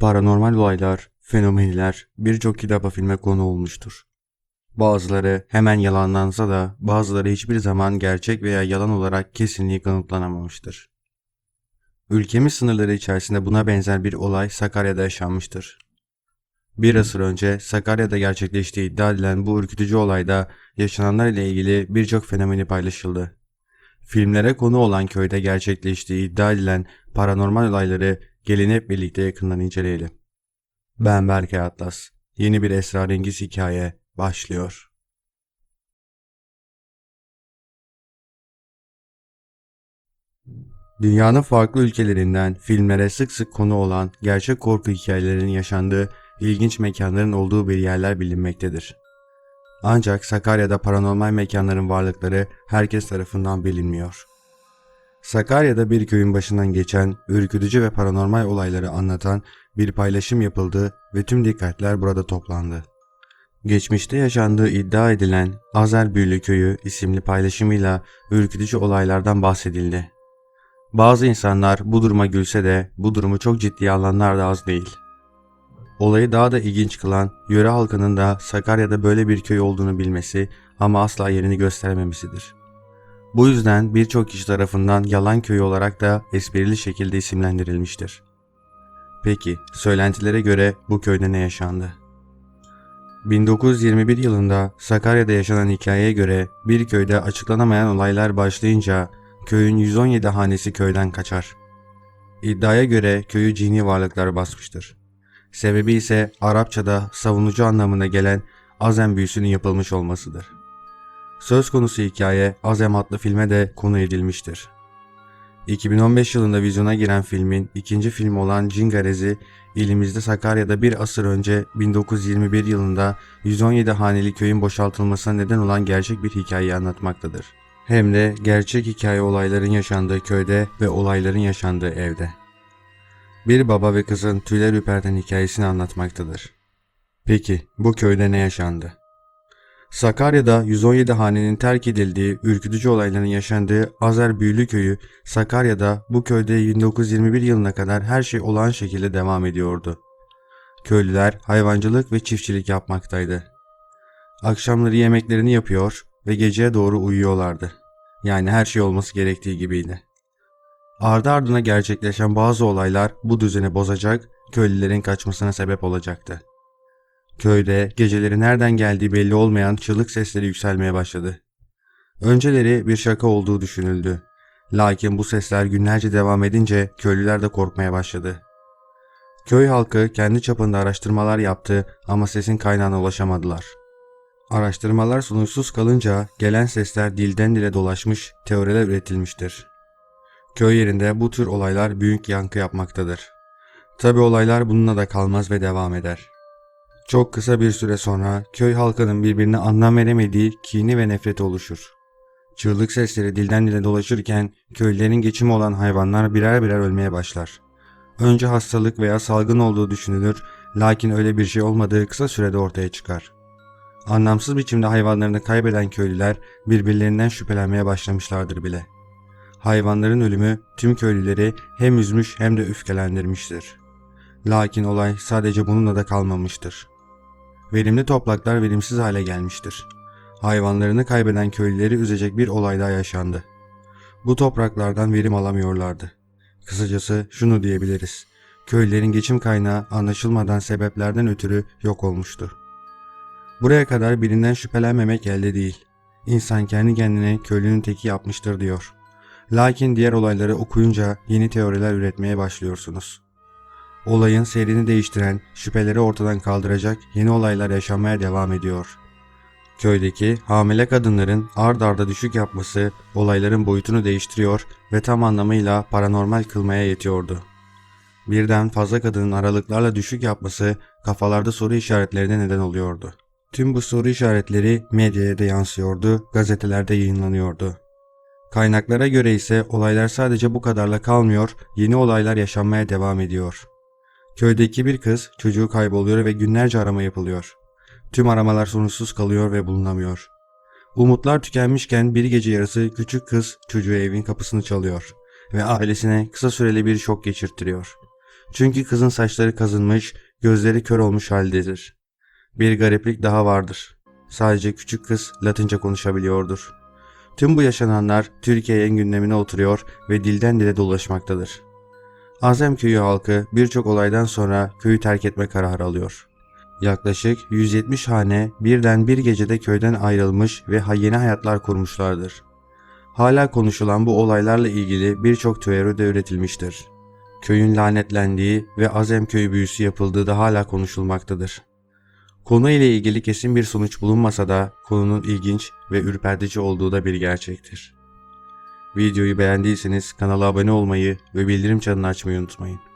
Paranormal olaylar, fenomenler birçok kitaba filme konu olmuştur. Bazıları hemen yalanlansa da bazıları hiçbir zaman gerçek veya yalan olarak kesinliği kanıtlanamamıştır. Ülkemiz sınırları içerisinde buna benzer bir olay Sakarya'da yaşanmıştır. Bir asır önce Sakarya'da gerçekleştiği iddia edilen bu ürkütücü olayda yaşananlar ile ilgili birçok fenomeni paylaşıldı. Filmlere konu olan köyde gerçekleştiği iddia edilen paranormal olayları gelin hep birlikte yakından inceleyelim. Ben Berke Atlas. Yeni bir esrarengiz hikaye başlıyor. Dünyanın farklı ülkelerinden filmlere sık sık konu olan gerçek korku hikayelerinin yaşandığı ilginç mekanların olduğu bir yerler bilinmektedir. Ancak Sakarya'da paranormal mekanların varlıkları herkes tarafından bilinmiyor. Sakarya'da bir köyün başından geçen ürkütücü ve paranormal olayları anlatan bir paylaşım yapıldı ve tüm dikkatler burada toplandı. Geçmişte yaşandığı iddia edilen Azer Büyülü Köyü isimli paylaşımıyla ürkütücü olaylardan bahsedildi. Bazı insanlar bu duruma gülse de bu durumu çok ciddiye alanlar da az değil. Olayı daha da ilginç kılan yöre halkının da Sakarya'da böyle bir köy olduğunu bilmesi ama asla yerini göstermemesidir. Bu yüzden birçok kişi tarafından yalan köyü olarak da esprili şekilde isimlendirilmiştir. Peki, söylentilere göre bu köyde ne yaşandı? 1921 yılında Sakarya'da yaşanan hikayeye göre bir köyde açıklanamayan olaylar başlayınca köyün 117 hanesi köyden kaçar. İddiaya göre köyü cini varlıklar basmıştır. Sebebi ise Arapçada savunucu anlamına gelen Azem büyüsünün yapılmış olmasıdır. Söz konusu hikaye Azem adlı filme de konu edilmiştir. 2015 yılında vizyona giren filmin ikinci filmi olan Cingarezi, ilimizde Sakarya'da bir asır önce 1921 yılında 117 haneli köyün boşaltılmasına neden olan gerçek bir hikayeyi anlatmaktadır. Hem de gerçek hikaye olayların yaşandığı köyde ve olayların yaşandığı evde. Bir baba ve kızın tüyler ürperten hikayesini anlatmaktadır. Peki bu köyde ne yaşandı? Sakarya'da 117 hanenin terk edildiği, ürkütücü olayların yaşandığı Azer Büyülü Köyü, Sakarya'da bu köyde 1921 yılına kadar her şey olağan şekilde devam ediyordu. Köylüler hayvancılık ve çiftçilik yapmaktaydı. Akşamları yemeklerini yapıyor ve geceye doğru uyuyorlardı. Yani her şey olması gerektiği gibiydi. Ardı ardına gerçekleşen bazı olaylar bu düzeni bozacak, köylülerin kaçmasına sebep olacaktı. Köyde geceleri nereden geldiği belli olmayan çığlık sesleri yükselmeye başladı. Önceleri bir şaka olduğu düşünüldü. Lakin bu sesler günlerce devam edince köylüler de korkmaya başladı. Köy halkı kendi çapında araştırmalar yaptı ama sesin kaynağına ulaşamadılar. Araştırmalar sonuçsuz kalınca gelen sesler dilden dile dolaşmış, teoriler üretilmiştir. Köy yerinde bu tür olaylar büyük yankı yapmaktadır. Tabi olaylar bununla da kalmaz ve devam eder. Çok kısa bir süre sonra köy halkının birbirine anlam veremediği kini ve nefreti oluşur. Çığlık sesleri dilden dile dolaşırken köylülerin geçimi olan hayvanlar birer birer ölmeye başlar. Önce hastalık veya salgın olduğu düşünülür lakin öyle bir şey olmadığı kısa sürede ortaya çıkar. Anlamsız biçimde hayvanlarını kaybeden köylüler birbirlerinden şüphelenmeye başlamışlardır bile. Hayvanların ölümü tüm köylüleri hem üzmüş hem de öfkelendirmiştir. Lakin olay sadece bununla da kalmamıştır. Verimli topraklar verimsiz hale gelmiştir. Hayvanlarını kaybeden köylüleri üzecek bir olay daha yaşandı. Bu topraklardan verim alamıyorlardı. Kısacası şunu diyebiliriz. Köylülerin geçim kaynağı anlaşılmadan sebeplerden ötürü yok olmuştu. Buraya kadar birinden şüphelenmemek elde değil. İnsan kendi kendine köylünün teki yapmıştır diyor. Lakin diğer olayları okuyunca yeni teoriler üretmeye başlıyorsunuz. Olayın seyrini değiştiren, şüpheleri ortadan kaldıracak yeni olaylar yaşanmaya devam ediyor. Köydeki hamile kadınların ard arda düşük yapması olayların boyutunu değiştiriyor ve tam anlamıyla paranormal kılmaya yetiyordu. Birden fazla kadının aralıklarla düşük yapması kafalarda soru işaretlerine neden oluyordu. Tüm bu soru işaretleri medyaya da yansıyordu, gazetelerde yayınlanıyordu. Kaynaklara göre ise olaylar sadece bu kadarla kalmıyor, yeni olaylar yaşanmaya devam ediyor. Köydeki bir kız çocuğu kayboluyor ve günlerce arama yapılıyor. Tüm aramalar sonuçsuz kalıyor ve bulunamıyor. Umutlar tükenmişken bir gece yarısı küçük kız çocuğu evin kapısını çalıyor ve ailesine kısa süreli bir şok geçirttiriyor. Çünkü kızın saçları kazınmış, gözleri kör olmuş haldedir. Bir gariplik daha vardır. Sadece küçük kız Latince konuşabiliyordur. Tüm bu yaşananlar Türkiye'nin gündemine oturuyor ve dilden dile dolaşmaktadır. Azem köyü halkı birçok olaydan sonra köyü terk etme kararı alıyor. Yaklaşık 170 hane birden bir gecede köyden ayrılmış ve yeni hayatlar kurmuşlardır. Hala konuşulan bu olaylarla ilgili birçok teori de üretilmiştir. Köyün lanetlendiği ve Azem köyü büyüsü yapıldığı da hala konuşulmaktadır. Konu ile ilgili kesin bir sonuç bulunmasa da konunun ilginç ve ürpertici olduğu da bir gerçektir. Videoyu beğendiyseniz kanala abone olmayı ve bildirim çanını açmayı unutmayın.